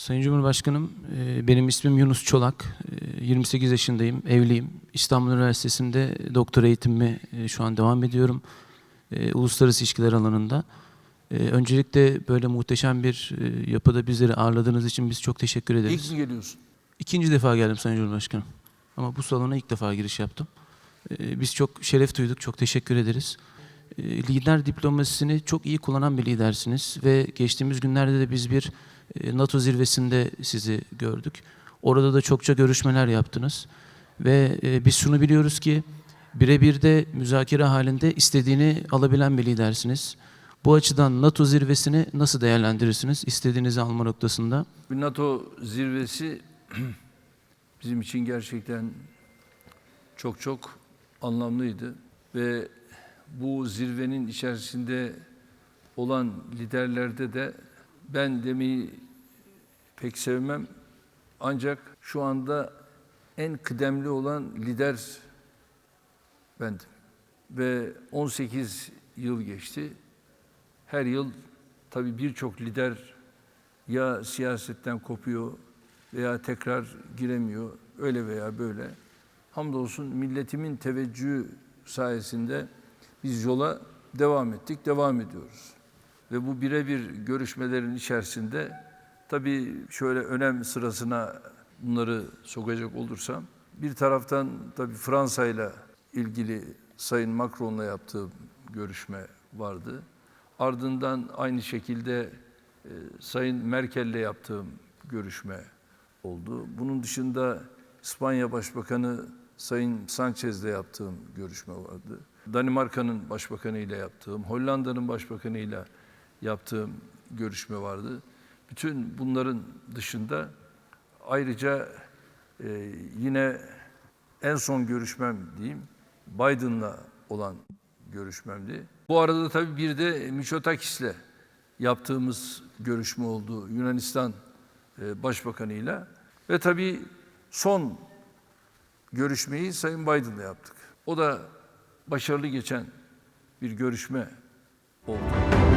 Sayın Cumhurbaşkanım, e, benim ismim Yunus Çolak. E, 28 yaşındayım, evliyim. İstanbul Üniversitesi'nde doktora eğitimimi e, şu an devam ediyorum. E, Uluslararası ilişkiler alanında. E, Öncelikle böyle muhteşem bir e, yapıda bizleri ağırladığınız için biz çok teşekkür ederiz. İlk mi geliyorsun? İkinci defa geldim Sayın Cumhurbaşkanım. Ama bu salona ilk defa giriş yaptım. Biz çok şeref duyduk, çok teşekkür ederiz. Ee, Lider diplomasisini çok iyi kullanan bir lidersiniz ve geçtiğimiz günlerde de biz bir e, NATO zirvesinde sizi gördük. Orada da çokça görüşmeler yaptınız ve e, biz şunu biliyoruz ki birebir de müzakere halinde istediğini alabilen bir lidersiniz. Bu açıdan NATO zirvesini nasıl değerlendirirsiniz istediğinizi alma noktasında? Bir NATO zirvesi bizim için gerçekten çok çok anlamlıydı ve bu zirvenin içerisinde olan liderlerde de ben demeyi pek sevmem ancak şu anda en kıdemli olan lider bendim ve 18 yıl geçti. Her yıl tabii birçok lider ya siyasetten kopuyor veya tekrar giremiyor öyle veya böyle. Hamdolsun milletimin teveccühü sayesinde biz yola devam ettik, devam ediyoruz. Ve bu birebir görüşmelerin içerisinde tabii şöyle önem sırasına bunları sokacak olursam bir taraftan tabii Fransa ile ilgili Sayın Macron'la yaptığım görüşme vardı. Ardından aynı şekilde e, Sayın Merkel'le yaptığım görüşme oldu. Bunun dışında İspanya Başbakanı Sayın Sanchez'le yaptığım görüşme vardı. Danimarka'nın başbakanı ile yaptığım, Hollanda'nın başbakanı ile yaptığım görüşme vardı. Bütün bunların dışında ayrıca e, yine en son görüşmem diyeyim Biden'la olan görüşmemdi. Bu arada tabii bir de Mitsotakis'le yaptığımız görüşme oldu Yunanistan e, Başbakanı'yla ve tabii son görüşmeyi Sayın Biden'la yaptık. O da başarılı geçen bir görüşme oldu.